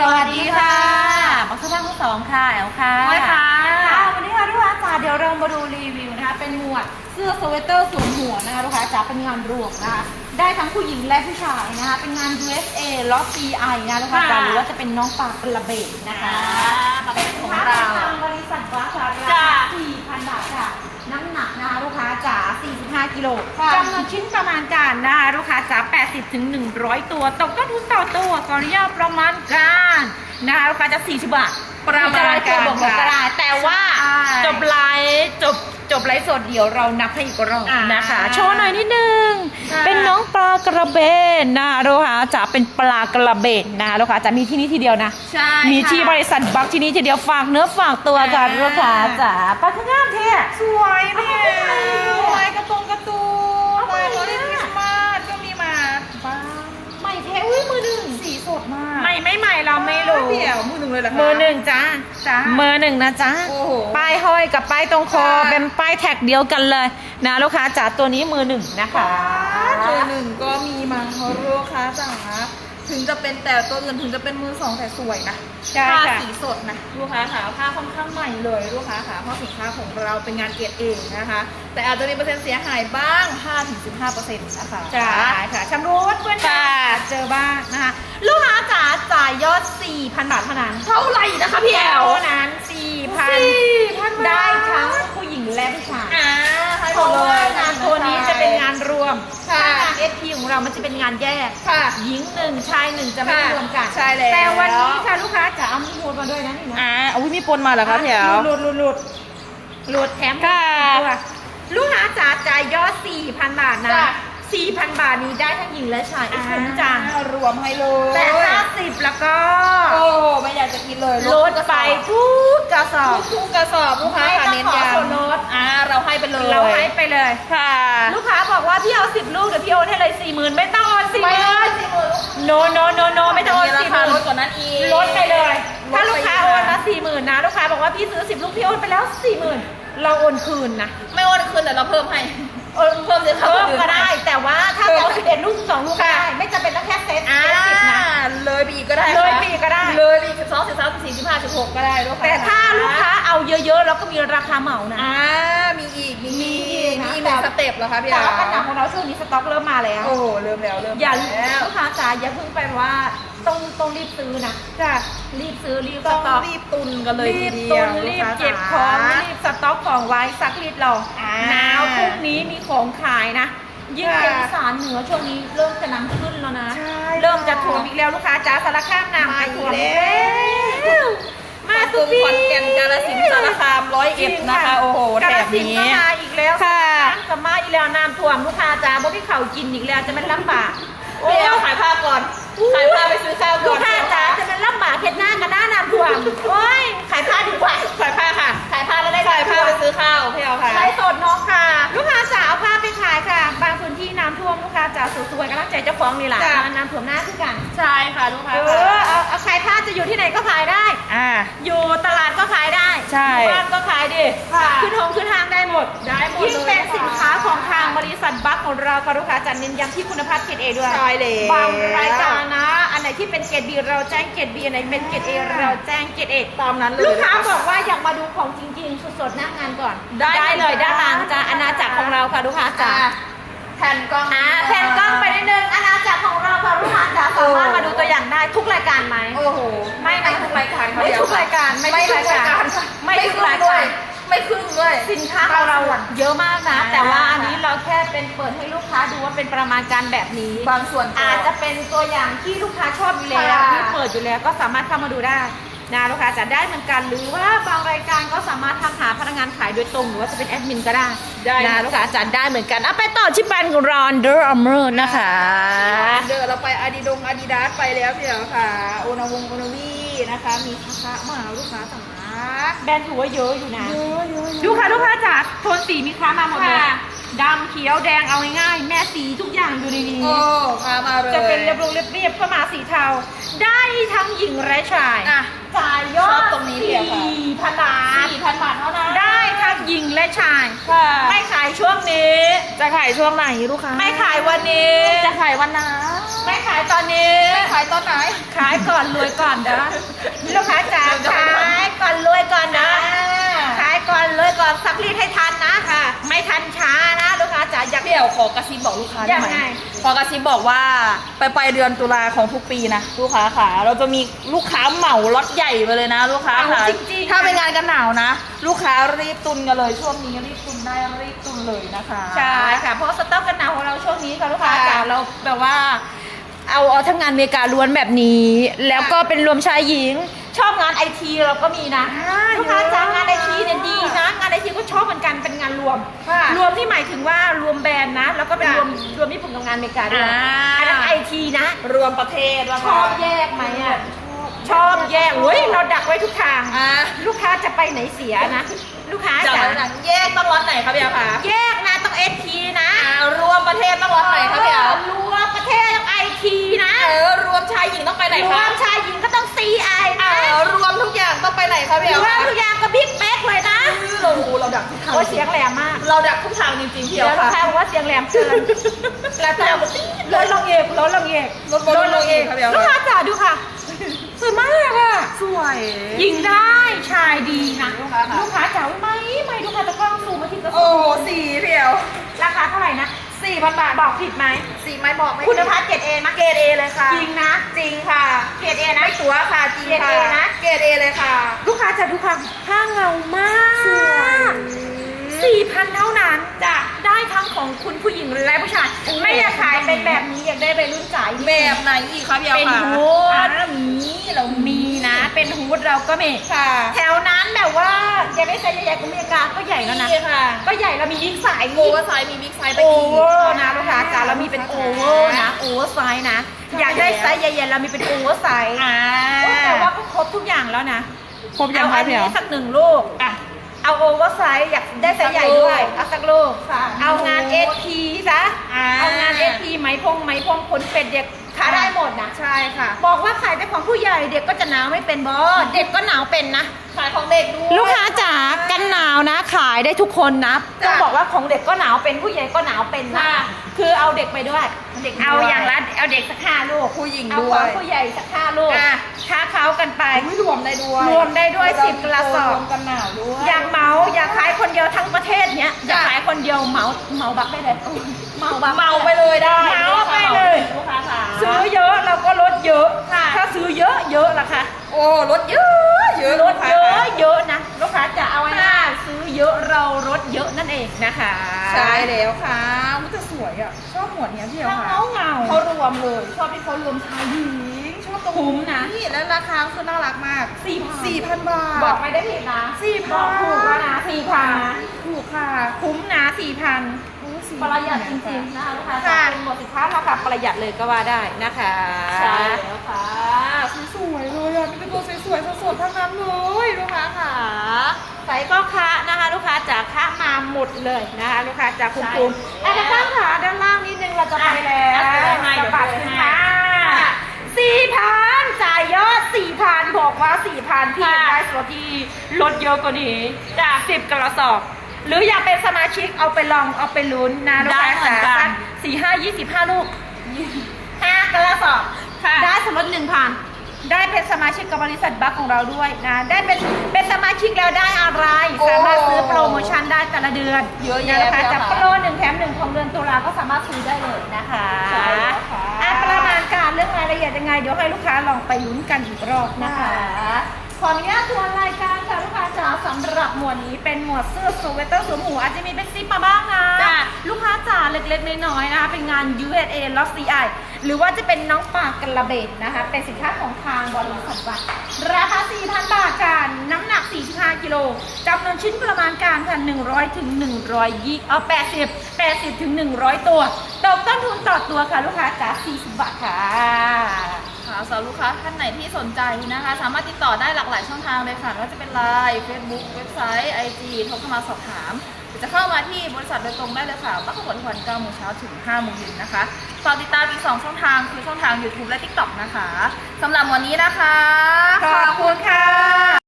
สวัสดีค่ะบักซ์ทั้งสองค่ะแอลค่ะไว้ค่ะค่ะวันนี้ค่ะลูกค้าจ๋าเดี๋ยวเรามาดูรีวิวนะคะ เป็นหมวดเสื้อสเวตเตอร์สวมหัวนะคะลูกค้าจ๋าเป็นงานรวมนะคะ ได้ทั้งผู้หญิงและผู้ชายนะคะ เป็นงาน USA ล็อต CI นะลูกค้าจ๋าค่ะหรือว่าจะเป็นน้องปลากระเบนนะคะ ค่ะเป็นของ ค่า เรา ทางบริษัทวัครา จ้ะ คา4,000 บาทค่ะ น้ำหนักนะคะลูกค้าจ๋า 45 กิโลค่ะจำนวนชิ้นประมาณการนะคะลูกค้าจ๋า80ถึง100ตัว ตกต้นทุนต่อตัวขออนุญาตประมาณการนะคะลูกค้าจะ40บาทประมาณการบอกบอกก็ได้แต่ว่าใช่จบไลฟ์จบจบไลฟ์สดเดี๋ยวเรานับให้อีกรอบอ่านนะคะ โชว์หน่อยนิดนึงค่ะเป็นน้องปลากระเบนนะลูกค้าจ๋าเป็นปลากระเบนนะลูกค้าจะมีที่นี่ทีเดียวนะใช่มีที่ค่ะบริษัทบักที่นี่ทีเดียวฝากเนื้อฝากตัวกันอ่าลูกค้าจ๋าปลาข้างงามเท่สวยเนี่ย งเลยเหรอคะมือหนึ่งจ้าจ้ามือหนึ่งนะจ๊ะโอ้โหป้ายห้อยกับป้ายตรงคอค่ะ เป็นป้ายแท็กเดียวกันเลยนะลูกค้าจ๋าตัวนี้มือหนึ่งนะคะมือหนึ่งก็มีมาลูกค้าจ๋า ถึงจะเป็นแต่ตัวอื่นถึงจะเป็นมือสองแต่สวยนะใช่ผ้าค่ะ สีสดนะลูกค้าค่ะผ้าค่อนข้างใหม่เลยลูกค้าค่ะเพราะสินค้าของเราเป็นงานเกรดเองนะคะ แต่อาจจะมีเปอร์เซ็นต์เสียหายบ้าง 5-15%นะคะจ้าค่ะชำรุดเพื่อนจ้าเจอบ้างนะคะ ลูกค้าจ๋าจ่ายยอด 4,000 บาทเท่านั้นเท่าไหร่นะคะพี่แอลเท่านั้น4,000 4,000ได้ทั้งผู้หญิงและผู้ชาย อ่าให้ เพหมราะดเลว่ายงานตัวนี้จะเป็นงานรวมค่ะถ้างาน SP ของเรามันจะเป็นงานแยกค่ะหญิงหนึ่งชายหนึ่งจะไม่ค่ะรวมกันใช่แล้วแต่วันนี้ค่ะลูกค้าจะเอามีมูลมาด้วยนะนี่นะอ่าอุ้ยมีปนมาเหรอคะพี่แอลหลุดหลุดหลุดหลุดแถมค่ะตัวลูกค้าจ๋าจ่ายยอด4,000 บาทนะจ้ะ 4,000 บาทนี้ได้ทั้งหญิงและชายอีกคุ้มจังรวมให้เลยแต่ 50 แล้วก็โอ้ไม่อยากจะกินเลยลดไปทุกกระสอบทุกกระสอบลูกค้าไม่ค่ะต้องเน้นขอย้ส่วนลดำอ่าเราให้ไปเลยเราให้ไปเลยค่ะ ลูกค้าบอกว่าพี่เอา 10 ลูกเดี๋ยวพี่โอนให้เลย40,000ไม่ต้องโอน40,000ไม่ได้สี่หมื่นโนโนโนโนไม่ต้องโอนราสี่หคามื่นลดกว่านั้นอีกลดไปเลยลดไปถ้าลูกค้าอีกโอนค่ะมาสี่หมื่นนะลูกค้าบอกว่าพี่ซื้อสิบลูกพี่โอนไปแล้วสี่หมื่นเราโอนคืนนะไม่โอนคืนแต่เราเพิ่มให้ โอนเพิ่มจะเพิ่มก็ได้ แต่ว่าถ้าเพิ่มเอาสิบเอ็ดลูกสองลูกก็ได้ ไม่จำเป็นต้องแค่เซตอ่าเซตสิบนะ เลยไปอีกก็ได้เลยค่ะไปอีกก็ได้ เลยไปอีกสิบสองสิบสามสิบสี่สิบห้าสิบหกก็ได้ลูกค้าแต่ถ้าลูกค้าเอาเยอะๆเราก็มีราคาเหมานะ อ่ามีอีกมีมีอีอีกกนะมีอีกหนึ่งสเต็ปเหรอคะพี่แต่อาว่าปัญหาของเราช่วงนี้สต็อกเริ่มมาแล้ว โอ้เริ่มแล้วเริ่มอย่าแล้ว ลูกค้าจ๋าอย่าเพิ่งไปว่า ต้องต้องรีบซื้อนะจ้ะรีบซื้อรีบสต้องต็อกรีบตุนกันเลยรีบทีตุเดียวนรีบลูค้าเก็บของจ๋ารีบสต็อกของไว้สักรีดรออ่าหนาวพรุ่งนี้มีของขายนะยิ่งค่ะเป็นอีสานเหนือช่วงนี้เริ่มจะน้ำขึ้นแล้วนะ ใช่เริ่มจะถ่วมอีกแล้วลูกค้าจ๋าสารคามน้ำมาจะอีถ่กวมแล้วมาสุสุดขอนแก่นกาฬสินธุ์สารคามร้อยเอ็ดนะคะโอ้โหแถกาฬบสินธุ์นี้ ก็มาอีกแล้วค่ะ น้ำกับมาอีกแล้วน้ำท่วมลูกค้าจ๋าบ่พี่เขากินอีกแล้วจะเป็นลำบากโอ้ยเอาขายผ้าก่อน ขายผ้าไปซื้อข้าวลูก่อกนค้าจ๋าจะเป็นลำบากเฮ็ดหน้ากันหน้าน้ำท่วมโอ้ยขายผ้าดีกว่าขายผ้าค่ะขายผ้าแล้วได้ขายผ้าไปซื้อข้าวพี่เอาค่ะไลฟ์สดน้องค่ะ ลูกค้าจ๋าเอาผ้าไปขายค่ะ บางพื้นที่น้ำท่วมลูกค้าจ๋าสวยๆกำลังใจเจ้าของนี่แหละจ้ะ น้ำท่วมหน้าคือกัน ใช่ค่ะลูกค้าเออเอาเอาขายผ้าจะอยู่ที่ไหนก็ขายได้ อ่า อยู่ตลาดก็ขายได้ ใช่อยู่บ้านก็ขายดิ ค่ะขึ้นหงขึ้นทางได้หมดได้หมดยิ่งเป็นเลยค่ะสินค้าของทางบริษัทบัคของเราค่ะลูกค้าจะเน้นย้ำที่คุณภาพเกรดเอด้วยใช่เลยบางรายการนะ อันไหนที่เป็นเกรดบีเราแจ้งเกรดบีอันไหนเป็นเกรดเอเราแจ้งเกรดเอตามนั้นเลยลูกค้านะะบอกว่าอยากมาดูของจริงๆสดๆหน้างานก่อน ได้เลยจ้ะด้านหลังจ้าอาณาจักรของเราค่ะลูกค้าจ๋าอะแผ่นกล้องอ่าแผ่นกล้องไปนิดนึงอาณาจักรของเราค่ะลูกค้า ไม่ทุกรายการไม่ไม่ทุทุกกรารายยกาการรไม่ไม่ทุทุกรารกายยกาการรไม่ครึ่งด้วยสินค้าของเราอะเยอะมากนะอ่าแต่ว่าอันนี้เราแค่เป็นเปิดให้ลูกค้าดูว่าเป็นประมาณการแบบนี้ บางส่วนอาจจะเป็นตัวอย่างที่ลูกค้าชอบอยู่แล้วค่ะที่เปิดอยู่แล้วก็สามารถเข้ามาดูได้นะลูกค้าจะได้เหมือนกันหรือว่าบางรายการก็สามารถทักหาพนักงานขายโดยตรงหรือว่าจะเป็นแอดมินก็ได้ได้นะลูกค้าจะได้เหมือนกันเอาไปต่อที่แบรนด์ของรอนเดอร์อัมเมอร์นะคะเดินเราไปอาดิดงอาดิดาสไปแล้วพี่เอาค่ะโอนาวงโอนาวี นะคะ มีคาคะมาลูกค้าจ๋าแบรนด์ถือว่าเยอะอยู่นะ เยอะเยอะดูค่ะลูกค้าจ๋าโทนสีมีค้ามาหมดเลยค่ะดำเขียวแดงเอาง่ายๆแม่สีทุกอย่างอยู่ในนี้โอ้พามาเลยจะเป็นเรียบๆเรียบๆก็มาสีเทา ได้ทั้งหญิงและชายอะจ่ายยอชอดบตรงนี้เดียวค่ะสี่พันบาทสี่พันบาทเท่านั้นได้ทั้งหญิงและชายค่ะไม่ขายช่วงนี้ จะขายช่วงไหนลูกค้าไม่ขายวันนี้ จะขายวันไหน ไม่ขายตอนนี้ไม่ขายตอนไหน ขายก่อนรวยก่อนนะลูกค้าจ๋าขายก่อนรวยก่อนนะขายก่อนรวยก่อนซักรีดให้ทันนะค่ะ ไม่ทันช้านะลูกค้าจ๋าอยากเดี๋ยวขอกระซิบบอกลูกค้าได้ยังไหมไงขอกระซิบบอกว่าไปไปลายเดือนตุลาของทุกปีนะลูกค้าค่ะเราจะมีลูกค้าเหมาล็อตใหญ่ไปเลยนะ ลูกค้าค่ะเอาจริงๆถ้าเป็นงานกันหนาวนะ ลูกค้ารีบตุนกันเลยช่วงนี้รีบตุนได้รีบตุนเลยนะคะใช่ค่ะเพราะสต็อกกันหนาวของเราช่วงนี้ค่ะลูกค้าค่ะจ๋าเราแบบว่า เอาเอาทั้งงานอเมริกาล้วนแบบนี้ แล้วก็เป็นรวมชายหญิง ชอบงานไอทีเราก็มีนะอ่าลูกค้าจ๋างานไอทีเยอะเนี่ยดีนะงานไอทีก็ชอบเหมือนกันเป็นงานรวม ค่ะรวมที่หมายถึงว่ารวมแบรนด์นะ แล้วก็เป็นค่ะรวมรวมญี่ปุ่นกับงานอเมริกาด้วยอ่า อันนั้นไอทีนะ รวมประเทศว่าชอบแยกไหมอะชอบแยกเฮ้ยเราดักไว้ทุกทาง อ่าลูกค้าจะไปไหนเสียนะ ลูกค้าจากจ๋านั้นแยกต้องล็อตไหนครับพี่อาคะแยกนะต้องเอทีนะ อ่ารวมประเทศต้องล็อตไหนครับพี่อารวมประเทศต้องไอ ทีนะเออรวมชายหญิงต้องไปไหนรควรับมชายหญิงก็ต้อง CI เอนะอรวมทุกอย่างต้องไปไหนครับพี่รอาวมทุกอย่างก็บิ๊กเป๊กเลยนะเราโอ้เราดักทุกทางโอ้ยเสียงแหลมมากเราดักทุกทางจริงๆพี่เดี๋ยวอาลูกค่ะค้าบอกว่าเสียงแหลมเกินแล้วแต่ลดลงเองลดลงเองลดลงเองครับพี่อาลูกค้าจ๋าดูค่ะสวยมากอะสวย หญิงได้ชายดีนะลูกค้าค่ะ ลูกค้าจ๋าไหมไม่ลูกค้าจะกล้องซูมมาที่กระโอ้สุนสีพี่เอาราคาเท่าไหร่นะ สี่พันบาทบอกผิดไหม สีไม้บอกไม่คุณภาพเกรดเอนะเกรดเอเลยค่ะ จริงนะ จริงค่ะ เกรดเอนะ ไม่ตัวค่ะ จริงเกรดค่ะเอนะ เกรดเอเลยค่ะ ลูกค้าจะดูค่ะผ้าเงามากสวยสี่พันเท่านั้นจะได้ทั้งของคุณผู้หญิงและผู้ชายโอ้โหไม่อยากขายเป็นแบบนี้อยากได้เป็นรุ่นจ่ายแบบไหนอีกครับพี่เอาเป็นค่ะ ฮูด อ่ามีเรา มีนะ เป็นฮูดเราก็มีค่ะแถวนั้นแบบว่าอย่าไม่ใช่ใหญ่ๆของอเมริกาก็ใหญ่แล้วนะนี่ค่ะ ก็ใหญ่เรามียิ่งสายโอเวอร์ไซส์มีบิ๊กไซส์ตะโอกี้เวอร์นะลูกค้าจ๋าเรามีเป็นโอเวอร์นะโอเวอร์ไซส์นะ อยากได้ไซส์ใหญ่ๆเรามีเป็นโอเวอร์ไซส์อ่าแต่ว่าก็ครบทุกอย่างแล้วนะครบยังเอาคะอันพี่นี้เอาสักหนึ่งลูกอะเอาโอเวอร์ไซส์อยากได้ไซส์ใหญ่ด้วยเอาสักลูกค่ะเอางานเอทีซะอ่าเอางานเอทีไหมพงไหมพงขนเป็ดเด็ก ขาได้หมดนะใช่ค่ะ บอกว่าขายแต่ของผู้ใหญ่เด็กก็จะหนาวไม่เป็นบอเด็กก็หนาวเป็นนะ ขายของเด็กด้วยลูกค้าจ๋ากันหนาวนะขายได้ทุกคนนะจ้ะต้องบอกว่าของเด็กก็หนาวเป็นผู้ใหญ่ก็หนาวเป็นนะค่ะคือเอาเด็กไปด้วยเด็กเอาด้วยอย่างละเอาเด็กสักห้าลูกผู้หญิงเอาด้ขวองยผู้ใหญ่สักห้าลูกอะค้าเขากันไปอุ๊ยรวมได้ด้วยรวมได้ด้วยสิบกระสอบรวมกันหนาวด้วยอยากเหมาอยากขายคนเดียวทั้งประเทศเนี้ยอยากจ้ะขายคนเดียวเหมาเหมาบักได้เลยเหมาบักเมา เยอะ ค่ะ ถ้าซื้อเยอะเยอะล่ะคะโอ้รถเยอะเยอะลดเยลูกอะค้าเยอะนะลูกค้าจะเอาไว้นะซื้อเยอะเราลดเยอะนั่นเองนะคะใช่แล้วค่ะมันจะสวยอะชอบหมวดเนี้ยพี่เอาเงาค่ะเงาเขารวมเลย ชอบที่เขารวมชายหญิงชอบตรงคุ้มนะนี่แล้วราคาคือน่ารักมากสี่พันสี่พันบาทบอกไม่ได้ผิดนะสี่พับอนกถูกแล้วนะสี่พันนะถูกค่ะ คุ้มนะสี่พันโอ้สี่ ประหยัดจริงๆนะคะลูกค้าค่ะเป็นหมวดสินค้าราคาประหยัดเลยก็ว่าได้นะคะใช่แล้วค่ะสวยๆเลยอะมีแต่ตัวสวยๆสดๆทั้งนั้นเลยลูกค้าค่ะใส่ก็คะนะคะ ลูกค้าจากคะมาหมดเลยนะคะลูกค้าจากคุณภูมิใช่อะด้านล่างค่ะด้านล่างนิดนึงเราจะไปแล้วอะเดี๋ยวให้สะบัดขึ้นมาค่ะสี่พันจ่ายยอดสี่พันบอกว่าสี่พันพี่ค่ะได้สลดที่ลดเยอะกว่านี้จ้ะสิบกระสอบ หรืออยากเป็นสมาชิกเอาไปลองเอาไปลุ้นนะลูกค้าได้เหมือนกัน สัสี่ห้ายี่สิบห้าลูกห้ากระสอบ ค่ะ ได้สลดหนึ่งพัน ได้เป็นสมาชิกกับบริษัทบัคของเราด้วยนะ ได้เป็นเป็นสมาชิกแล้วได้อะไร โอ้สามารถซื้อโปรโมชั่นได้แต่ละเดือนเยอะแยะนะคะเลยค่ะจากโปรหนึ่งแถมหนึ่งของเดือนตุลาก็สามารถซื้อได้เลยนะคะใช่แล้วค่ะ อะประมาณการเรื่องรายละเอียดยังไง เดี๋ยวให้ลูกค้าลองไปลุ้นกันอีกรอบนะคะ ขออนุญาตทวนรายก สำหรับหมวดนี้เป็นหมวดเสื้อสเวตเตอร์สวมหูอาจจะมีเป็นซิปมาบ้างนะจ้ะ ลูกค้าจ๋าเล็กๆน้อยๆนะคะเป็นงาน USA Lost CI หรือว่าจะเป็นน้องปากกระเบนนะคะ เป็นสินค้าของทางบริษัทวัดราคา 4,000 บาทค่ะน้ำหนัก 45 กิโลจำนวนชิ้นประมาณการค่ะ 100ถึง120เอา80 80ถึง100 ตัวตกต้นทุนต่อตัวค่ะลูกค้าจ๋า40 บาทค่ะาวสาวลูกค้าท่านไหนที่สนใจนะคะ สามารถติดต่อได้หลากหลายช่องทางเลยค่ะว่าจะเป็นไลน์ Facebook เว็บไซต์ไอจีโทรเข้ามาสอบถามหรือจะเข้ามาที่บริษัทโดยตรงได้เลยค่ะบัคขบวนทุกวัน9โมงเช้าถึง5โมงเย็นนะคะฝากติดตามอีก 2 ช่องทางคือช่องทาง YouTube และ TikTok นะคะสำหรับวันนี้นะคะ ขอบคุณค่ะ